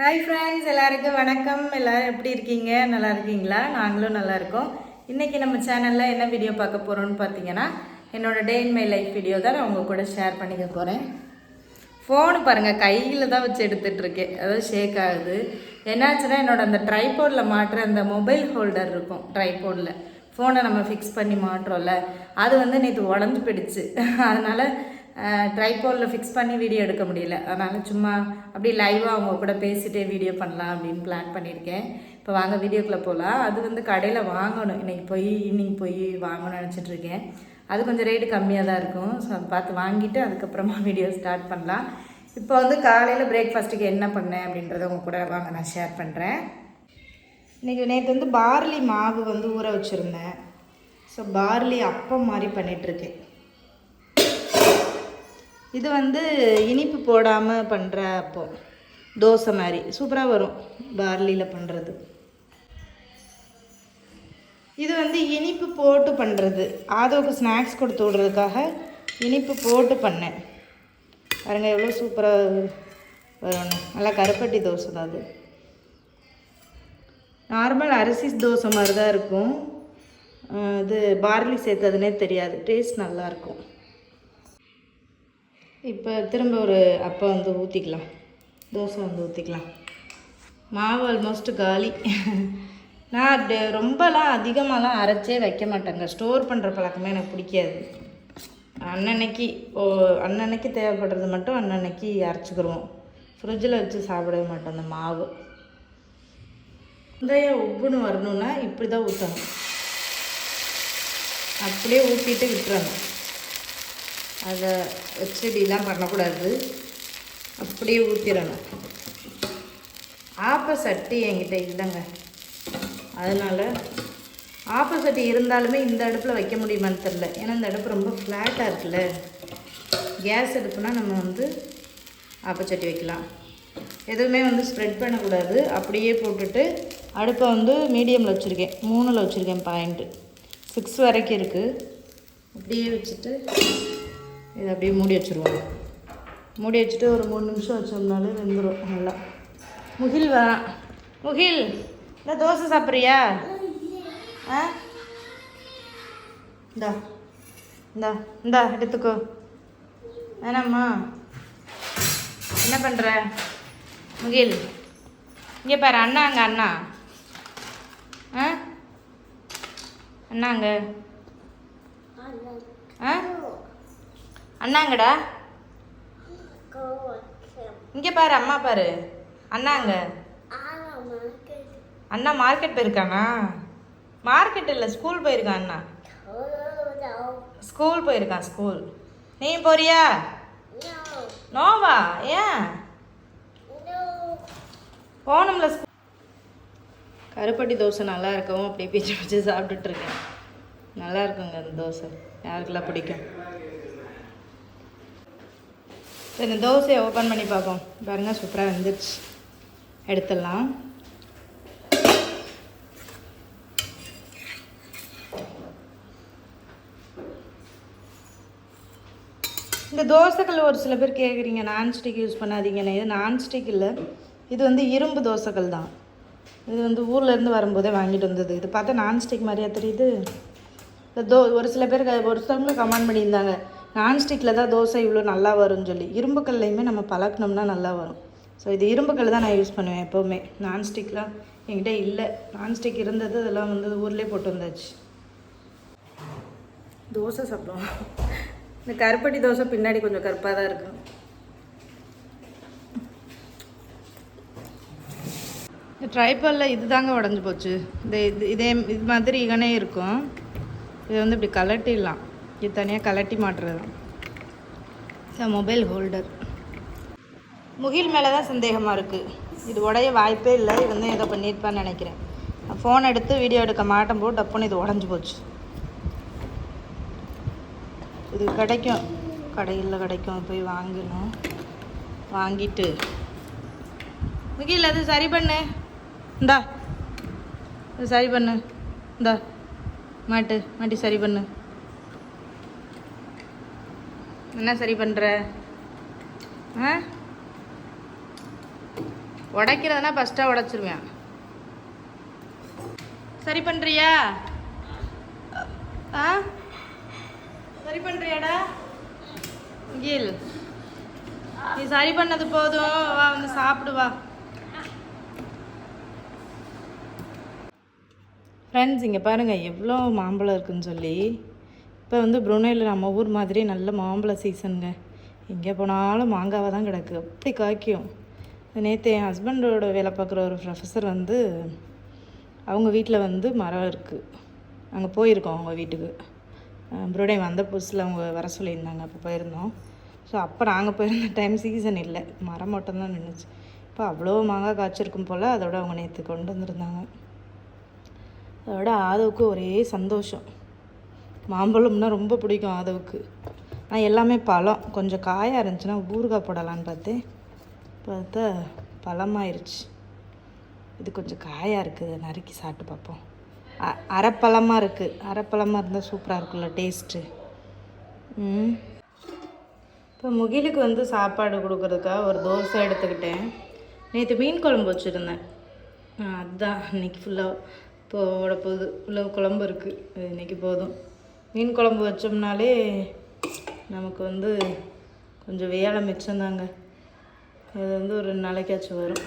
Hi friends எல்லாருக்கும் வணக்கம். எல்லாரும் எப்படி இருக்கீங்க? நல்லா இருக்கீங்களா? நாங்களும் நல்லா இருக்கோம். இன்றைக்கி நம்ம சேனலில் என்ன வீடியோ பார்க்க போகிறோம்னு பார்த்தீங்கன்னா என்னோட day in my life video தான் நான் உங்கள் கூட ஷேர் பண்ணிக்க போகிறேன் ஃபோனு பாருங்கள் கையில் தான் வச்சு எடுத்துகிட்ருக்கேன் அதாவது ஷேக் ஆகுது. என்னாச்சுன்னா என்னோடய அந்த ட்ரைபோர்டில் மாட்டுற அந்த மொபைல் ஹோல்டர் இருக்கும் ட்ரைபோர்டில் ஃபோனை நம்ம ஃபிக்ஸ் பண்ணி மாட்டுறோம்ல. அது வந்து நேற்று உடஞ்சி போயிடுச்சு. அதனால் ட்ரைபோலில் ஃபிக்ஸ் பண்ணி வீடியோ எடுக்க முடியல. அதனால் சும்மா அப்படி லைவாக அவங்க கூட பேசிகிட்டே வீடியோ பண்ணலாம் அப்படின்னு பிளான் பண்ணியிருக்கேன். இப்போ வாங்க வீடியோக்குள்ளே போகலாம் அது வந்து கடையில் வாங்கணும். இன்றைக்கி போய் ஈவினிங் போய் வாங்கணும்னு நினச்சிட்ருக்கேன் அது கொஞ்சம் ரேட்டு கம்மியாக தான் இருக்கும். ஸோ அதை பார்த்து வாங்கிட்டு அதுக்கப்புறமா வீடியோ ஸ்டார்ட் பண்ணலாம். இப்போ வந்து காலையில் பிரேக்ஃபாஸ்ட்டுக்கு என்ன பண்ணேன் அப்படின்றத உங்கள் கூட வாங்க நான் ஷேர் பண்ணுறேன் இன்றைக்கி நேற்று வந்து பார்லி மாவு வந்து ஊற வச்சுருந்தேன். ஸோ பார்லி அப்பம் மாதிரி பண்ணிகிட்ருக்கேன் இது வந்து இனிப்பு போடாமல் பண்ணுற அப்போ. தோசை மாதிரி. சூப்பராக வரும் பார்லியில் பண்ணுறது இது வந்து இனிப்பு போட்டு பண்ணுறது ஆதோக்கு ஸ்நாக்ஸ் கொடுத்து விட்றதுக்காக இனிப்பு போட்டு பண்ணேன். பாருங்க எவ்வளோ சூப்பராக வரும்னு நல்லா கருப்பட்டி தோசை தான் அது. நார்மல் அரிசி தோசை மாதிரி தான் இருக்கும் இது பார்லி சேர்த்ததுனே தெரியாது. டேஸ்ட் நல்லாயிருக்கும் இப்போ திரும்ப ஒரு அப்பா வந்து ஊற்றிக்கலாம் தோசை வந்து ஊற்றிக்கலாம் மாவு ஆல்மோஸ்ட் காலி. நான் அப்படி ரொம்பலாம் அதிகமாகலாம் அரைச்சே வைக்க மாட்டேங்க. ஸ்டோர் பண்ணுற பழக்கமே எனக்கு பிடிக்காது. அன்னன்னைக்கு ஓ அன்னன்னைக்கு தேவைப்படுறது மட்டும் அன்னன்னைக்கு அரைச்சிக்கிருவோம். ஃப்ரிட்ஜில் வச்சு சாப்பிடவே மாட்டோம் அந்த மாவு. வெந்தயம் உப்புன்னு வரணும்னா இப்படி தான் ஊற்றணும் அப்படியே ஊற்றிட்டு விட்டுறணும். அதை வச்சடிலாம் பண்ணக்கூடாது. அப்படியே ஊற்றிடணும் ஆப்ப சட்டி என்கிட்ட இல்லைங்க. அதனால் ஆப்ப சட்டி இருந்தாலுமே இந்த அடுப்பில் வைக்க முடியுமான்னு தெரில ஏன்னா இந்த அடுப்பு ரொம்ப ஃப்ளாட்டாக இருக்குல்ல. கேஸ் அடுப்புனா நம்ம வந்து ஆப்பச்சட்டி வைக்கலாம். எதுவுமே வந்து ஸ்ப்ரெட் பண்ணக்கூடாது. அப்படியே போட்டுட்டு அடுப்பை வந்து மீடியமில் வச்சுருக்கேன். மூணில் வச்சுருக்கேன் பாயிண்ட்டு சிக்ஸ் வரைக்கும் இருக்குது அப்படியே வச்சுட்டு இதை அப்படியே மூடி வச்சுருவோம். மூடி வச்சுட்டு ஒரு மூணு நிமிஷம் வச்சோம்னாலே வெந்துடும் நல்லா. முகில் வரான் முகில் இந்த தோசை சாப்பிட்றியா? ஆ? இந்தா இந்தா இந்தா எடுத்துக்கோ. வேணாம்மா. என்ன பண்ணுற முகில் இங்கே பாரு அண்ணா அங்கே அண்ணா. ஆ? அண்ணாங்க ஆ? அண்ணாங்கடா. இங்கே பாரு அம்மா பாரு. அண்ணாங்க. அண்ணா மார்க்கெட் போயிருக்கானா? மார்க்கெட் இல்லை ஸ்கூல் போயிருக்கான் அண்ணா. ஸ்கூல் போயிருக்கான் ஸ்கூல் நீ போறியா? நோவா ஏன்? போகணும்ல ஸ்கூல் கருப்பட்டி தோசை நல்லா இருக்கும் அப்படியே பிச்சு பிச்சு சாப்பிட்டுட்டு இருக்கேன். நல்லா இருக்குங்க அந்த தோசை. யாருக்கெல்லாம் பிடிக்கும்? சரி, இந்த தோசையை ஓப்பன் பண்ணி பார்ப்போம். பாருங்கள் சூப்பராக வந்துருச்சு. எடுத்துடலாம். இந்த தோசைக்கல் ஒரு சில பேர் கேட்குறீங்க நான்ஸ்டிக் யூஸ் பண்ணாதீங்கன்னு இது நான்ஸ்டிக் இல்லை. இது வந்து இரும்பு தோசைக்கல் தான். இது வந்து ஊர்லேருந்து வரும்போதே வாங்கிட்டு வந்தது. இது பார்த்தா நான்ஸ்டிக் மாதிரியா தெரியுது. இந்த தோ ஒரு சில பேர் ஒரு சிலவங்களும் கமெண்ட் பண்ணியிருந்தாங்க. நான்ஸ்டிக்கில் தான் தோசை இவ்வளோ நல்லா வரும்னு சொல்லி. இரும்பு கல்லையுமே நம்ம பழக்கணும்னா நல்லா வரும். ஸோ இது இரும்பு கல் தான் நான் யூஸ் பண்ணுவேன் எப்போவுமே. நான்ஸ்டிக்லாம் என்கிட்ட இல்லை. நான்ஸ்டிக் இருந்தது அதெல்லாம் வந்து ஊர்லேயே போட்டு வந்தாச்சு. தோசை சாப்பிடுவோம். இந்த கருப்பட்டி தோசை பின்னாடி கொஞ்சம் கருப்பாக தான் இருக்கும். இந்த ட்ரைப்பலில் இது தாங்க உடஞ்சி போச்சு. இந்த இது இதே இது மாதிரி இகனே இருக்கும். இதை வந்து இப்படி கலட்டிடலாம் இது தனியாக கலட்டி மாட்டுறது. தான் மொபைல் ஹோல்டர் முகில் மேலே தான் சந்தேகமாக இருக்குது இது உடைய வாய்ப்பே இல்லை. இது வந்து ஏதோ பண்ணியிருப்பான்னு நினைக்கிறேன். ஃபோன் எடுத்து வீடியோ எடுக்க மாட்டேன் போட்டு டப்புன்னு இது உடஞ்சி போச்சு. இது கிடைக்கும். கடையில் கிடைக்கும். போய் வாங்கணும். வாங்கிட்டு. முகில் அது சரி பண்ணு. இந்தா. இது சரி பண்ணு. இந்தா. மாட்டு. மாட்டி சரி பண்ணு. என்ன சரி பண்ணுற ஆ? உடைக்கிறதுனா ஃபஸ்ட்டாக உடைச்சிருவேன். சரி பண்ணுறியா ஆ? சரி பண்ணுறியாடா கீழ். நீ சரி பண்ணது போதும். வா வந்து சாப்பிடுவா ஃப்ரெண்ட்ஸ் இங்கே பாருங்கள் எவ்வளோ மாம்பழம் இருக்குதுன்னு சொல்லி. இப்போ வந்து புருனேயில் நம்ம ஊர் மாதிரி நல்ல மாம்பழ சீசனுங்க. எங்கே போனாலும் மாங்காவாக தான் கிடக்கு. அப்படி காய்க்கும். நேற்று என் ஹஸ்பண்டோட வேலை பார்க்குற ஒரு ப்ரொஃபஸர் வந்து அவங்க வீட்டில் வந்து மரம் இருக்குது அங்கே போயிருக்கோம் அவங்க வீட்டுக்கு. புரோடே வந்த புதுசில் அவங்க வர சொல்லியிருந்தாங்க. அப்போ போயிருந்தோம். ஸோ அப்போ நாங்கள் போயிருந்த டைம் சீசன் இல்லை. மரம் மட்டும்தான் நின்றுச்சு. இப்போ அவ்வளோ மாங்காய் காய்ச்சிருக்கும் போல் அதோட அவங்க நேற்று கொண்டு வந்திருந்தாங்க. அதோட ஆதவுக்கு ஒரே சந்தோஷம். மாம்பழம்னா ரொம்ப பிடிக்கும் ஆதவுக்கு. ஆனால் எல்லாமே பழம். கொஞ்சம் காயாக இருந்துச்சுன்னா ஊறுகாய் போடலான்னு பார்த்தேன். பார்த்தா பழமாயிருச்சு. இது கொஞ்சம் காயாக இருக்குது. நறுக்கி சாப்பிட்டு பார்ப்போம். அ அரைப்பழமாக இருக்குது அரைப்பழமாக இருந்தால் சூப்பராக இருக்குல்ல டேஸ்ட்டு ம். இப்போ முகிலுக்கு வந்து சாப்பாடு கொடுக்குறதுக்காக ஒரு தோசை எடுத்துக்கிட்டேன். நேற்று மீன் குழம்பு வச்சுருந்தேன். அதுதான் இன்றைக்கி ஃபுல்லாக இப்போ போகுது இவ்வளோ குழம்பு இருக்குது இன்றைக்கி போதும். மீன் குழம்பு வச்சோம்னாலே நமக்கு வந்து கொஞ்சம் வேலை மிச்சம்தாங்க அது வந்து ஒரு ரெண்டு நாளைக்காச்சும் வரும்.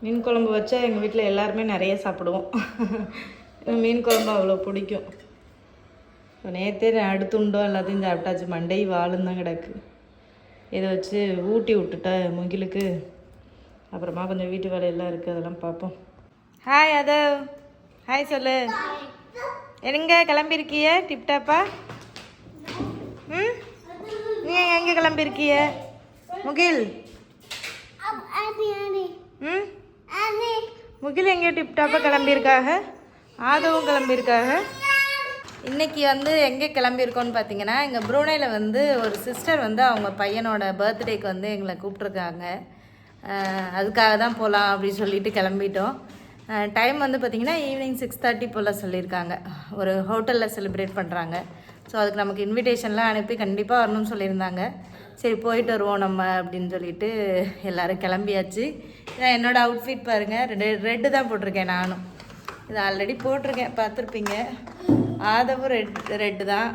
மீன் குழம்பு வச்சா எங்கள் வீட்டில் எல்லாருமே நிறைய சாப்பிடுவோம். மீன் குழம்பு அவ்வளோ பிடிக்கும். நேற்றே அடுத்துண்டோ எல்லாத்தையும் சாப்பிட்டாச்சு. மண்டை வாழும் தான் கிடக்கு. இதை வச்சு ஊட்டி விட்டுட்டா முகிலுக்கு. அப்புறமா கொஞ்சம் வீட்டு வேலையெல்லாம் இருக்குது அதெல்லாம் பார்ப்போம். ஹாய் அதவ் ஹாய் சொல்லு. எங்க கிளம்பியிருக்கிய? டிப்டாப்பா ம்? நீ எங்கே கிளம்பிருக்கிய முகில். ம்? முகில் எங்கேயோ டிப்டாப்பாக கிளம்பியிருக்காக? ஆதவும் கிளம்பியிருக்காக? இன்னைக்கு வந்து எங்கே கிளம்பியிருக்கோன்னு பார்த்தீங்கன்னா எங்கள் ப்ரூனேயில் வந்து ஒரு சிஸ்டர் வந்து அவங்க பையனோட பர்த்டேக்கு வந்து எங்களை கூப்பிட்ருக்காங்க அதுக்காக தான் போகலாம் அப்படின்னு சொல்லிட்டு கிளம்பிட்டோம். டைம் வந்து பார்த்திங்கன்னா ஈவினிங் சிக்ஸ் தேர்ட்டி போல் சொல்லியிருக்காங்க. ஒரு ஹோட்டலில் செலிப்ரேட் பண்ணுறாங்க ஸோ அதுக்கு நமக்கு இன்விடேஷன்லாம் அனுப்பி கண்டிப்பாக வரணும்னு சொல்லியிருந்தாங்க. சரி போயிட்டு வருவோம் நம்ம அப்படின்னு சொல்லிட்டு எல்லோரும் கிளம்பியாச்சு. இதான் என்னோடய அவுட்ஃபிட் பாருங்கள் ரெண்டு ரெட்டு தான் போட்டிருக்கேன் நானும். இது ஆல்ரெடி போட்டிருக்கேன். பார்த்துருப்பீங்க. ஆதவும் ரெட் ரெட்டு தான்.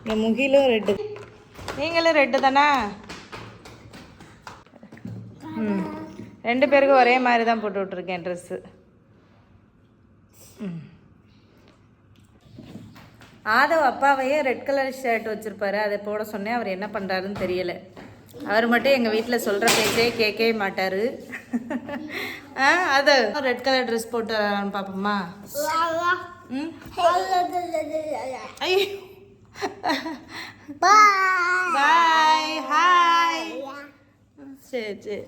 இங்கே முகிலும் ரெட்டு நீங்களும் ரெட்டு தானா? ம். ரெண்டு பேருக்கும் ஒரே மாதிரி தான் போட்டு விட்ருக்கேன் ட்ரெஸ்ஸு ம். ஆதவ் அப்பாவையே ரெட் கலர் ஷர்ட் வச்சுருப்பாரு. அதை போட சொன்னேன். அவர் என்ன பண்ணுறாருன்னு தெரியல. அவர் மட்டும் எங்கள் வீட்டில் சொல்கிற பேச்சே கேட்கவே மாட்டார். ஆ அது. ரெட் கலர் ட்ரெஸ் போட்டு வரான்னு பார்ப்போமா ம். ஐயோ. பாய் ஹாய் சரி சரி.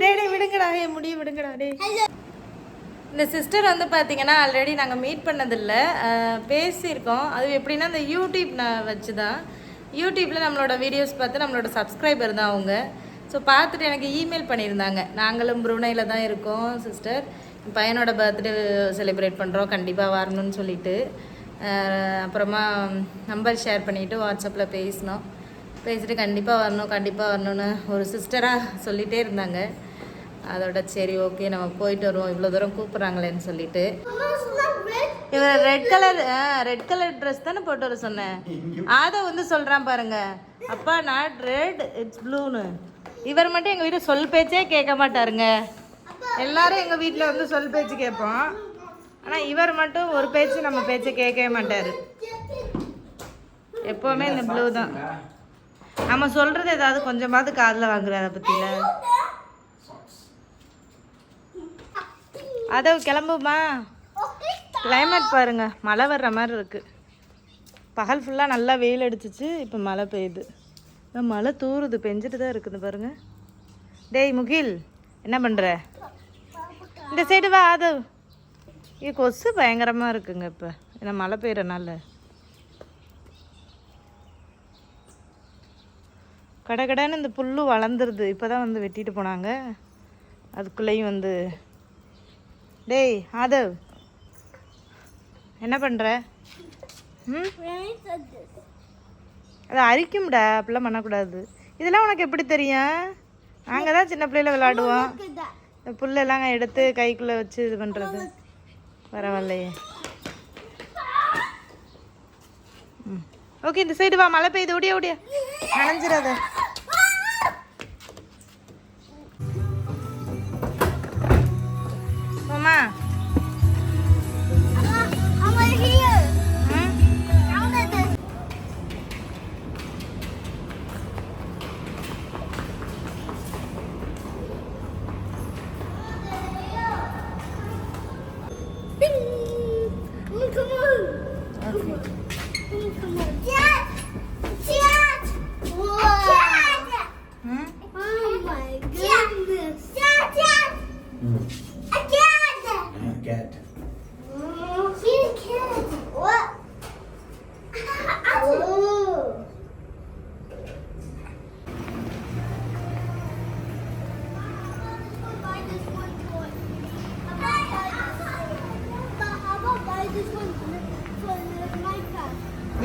டேய் டேய் விடுங்கடா. ஏ முடிய விடுங்கடா டேய். இந்த சிஸ்டர் வந்து பார்த்தீங்கன்னா ஆல்ரெடி நாங்கள் மீட் பண்ணதில்லை. பேசியிருக்கோம். அது எப்படின்னா இந்த யூடியூப் நான் வச்சு தான் யூடியூப்பில் நம்மளோட வீடியோஸ் பார்த்து நம்மளோட சப்ஸ்கிரைபர் தான் அவங்க. ஸோ பார்த்துட்டு எனக்கு இமெயில் பண்ணியிருந்தாங்க. நாங்களும் புருனையில் தான் இருக்கோம் சிஸ்டர் பையனோட பர்த்டே செலிப்ரேட் பண்ணுறோம் கண்டிப்பாக வரணும்னு சொல்லிட்டு. அப்புறமா நம்பர் ஷேர் பண்ணிவிட்டு வாட்ஸ்அப்பில் பேசினோம். பேசிட்டு கண்டிப்பாக வரணும் கண்டிப்பாக வரணும்னு ஒரு சிஸ்டராக சொல்லிகிட்டே இருந்தாங்க. அதோட சரி ஓகே நம்ம போயிட்டு வருவோம். இவ்வளோ தூரம் கூப்பிட்றாங்களேன்னு சொல்லிட்டு. இவர் red colour red colour dress தானே போட்டு வர சொன்னேன். அதை வந்து சொல்கிறான் பாருங்க. அப்பா நாட் ரெட் இட்ஸ் ப்ளூன்னு இவர் மட்டும் எங்கள் வீட்டில் சொல் பேச்சே கேட்க மாட்டாருங்க. எல்லாரும் எங்கள் வீட்டில் வந்து சொல் பேச்சு கேட்போம். ஆனால் இவர் மட்டும் ஒரு பேச்சு நம்ம பேச்சை கேட்கவே மாட்டார். எப்போவுமே இந்த ப்ளூ தான். நம்ம சொல்கிறது ஏதாவது கொஞ்சமாவது காதில் வாங்குறாரு பற்றியில அதை கிளம்புமா? கிளைமேட் பாருங்க மழை வர்ற மாதிரி இருக்கு. பகல் ஃபுல்லாக நல்லா வெயில் அடிச்சிச்சு இப்போ மழை பெய்யுது. மழை தூறுது பெஞ்சிட்டு தான் இருக்குது பாருங்க. டேய் முகில் என்ன பண்ணுற இந்த சைடு வா அது. இது கொசு பயங்கரமாக இருக்குங்க இப்போ. ஏன்னா மழை பெய்கிறனால கடகடன்னு இந்த புல்லு வளர்ந்துருது. இப்போ தான் வந்து வெட்டிட்டு போனாங்க. அதுக்குள்ளேயும் வந்து டேய் ஆதவ் என்ன பண்ணுற ம்? அது அரிக்கும்டா அப்படிலாம் பண்ணக்கூடாது. இதெல்லாம் உனக்கு எப்படி தெரியும்? நாங்கள் தான் சின்ன பிள்ளையில விளையாடுவோம். இந்த புல்லெல்லாம் எடுத்து கைக்குள்ளே வச்சு இது பண்ணுறது பரவாயில்லையே. ஓகே இந்த சைடு வா மழை பெய்யுது ஓடியா ஓடியா. நனைஞ்சிடாத மாமா.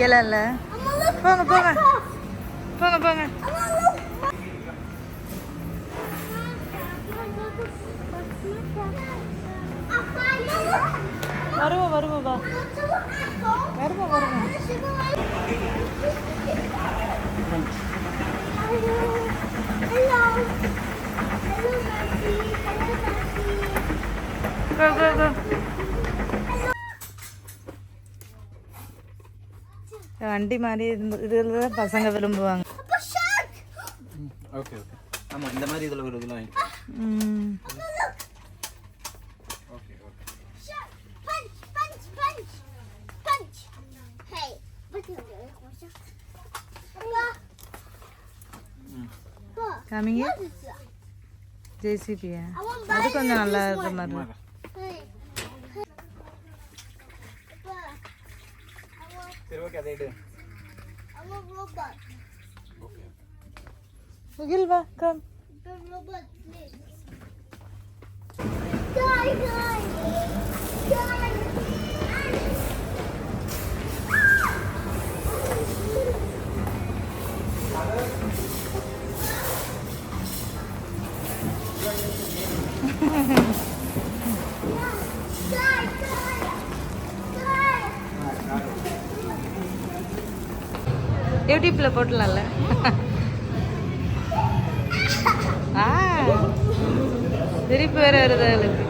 இலை இல்லை போங்க போங்க போங்க போங்க வருவோம் வருவோம் வா வருவோம் வருவோம் Hello. Hello, வண்டி மாதிரி இருந்து இதில் தான் பசங்க விரும்புவாங்க. ஓகே ஓகே ஆமாம் இந்த மாதிரி இதில் ஒரு இதெல்லாம். காமிங்க? ஜேசிபியா அது கொஞ்சம் நல்லா இருக்கிற. மாதிரி şeyde. Ama robot. Okay. Gülbe, come. Ben robot, please. Die, die. Die. யூடியூப்ல போட்டலாம்ல. ஆ. சிரிப்பு வேற வருது அவளுக்கு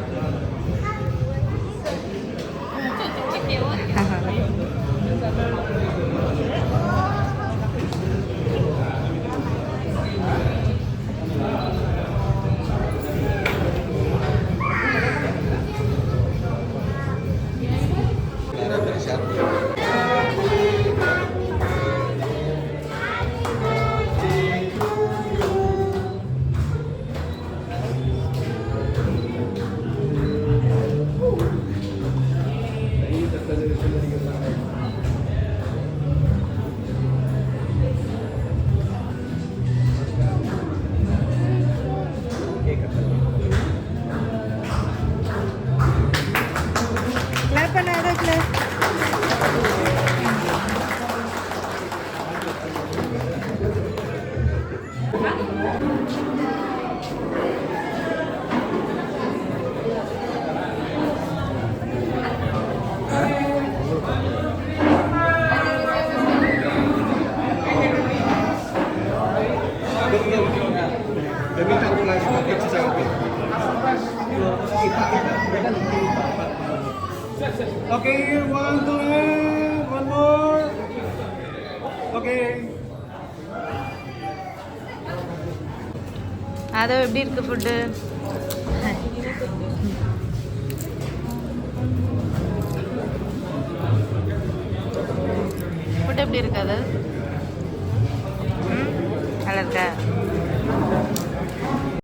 પણ આવે એટલે Demi tak mulai sebab kerja saya okey. Kita kita Okay, one, two, and one more. Okay. அதோ எப்படி இருக்கு ஃபுட்டு ஃபுட் எப்படி இருக்கு அது ம் நல்லா இருக்கா